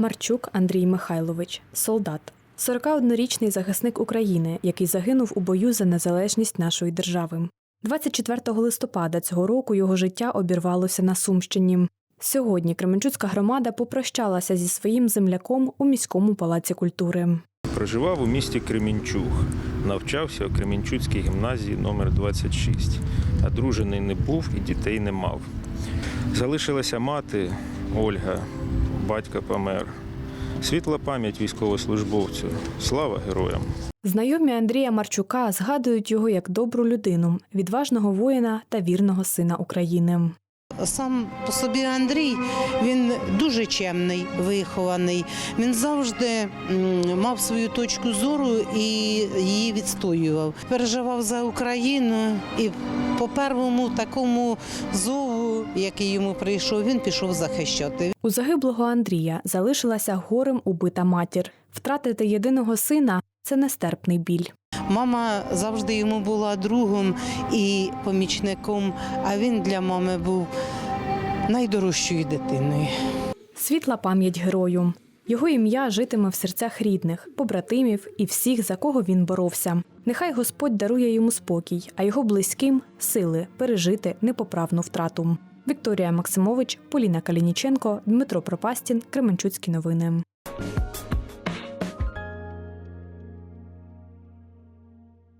Марчук Андрій Михайлович, солдат. 41-річний захисник України, який загинув у бою за незалежність нашої держави. 24 листопада цього року його життя обірвалося на Сумщині. Сьогодні Кременчуцька громада попрощалася зі своїм земляком у міському палаці культури. Проживав у місті Кремінчуг, навчався у Кремінчуцькій гімназії номер 26 Одружений не був і дітей не мав. Залишилася мати Ольга, батько помер. Світла пам'ять військовослужбовцю. Слава героям! Знайомі Андрія Марчука згадують його як добру людину, відважного воїна та вірного сина України. Сам по собі Андрій він дуже чемний, вихований. Він завжди мав свою точку зору і її відстоював. Переживав за Україну і по первому такому зову, який йому прийшов, він пішов захищати. У загиблого Андрія залишилася горем убита матір. Втратити єдиного сина це нестерпний біль. Мама завжди йому була другом і помічником, а він для мами був найдорожчою дитиною. Світла пам'ять герою. Його ім'я житиме в серцях рідних, побратимів і всіх, за кого він боровся. Нехай Господь дарує йому спокій, а його близьким сили пережити непоправну втрату. Вікторія Максимович, Поліна Калініченко, Дмитро Пропастін, Кременчуцькі новини.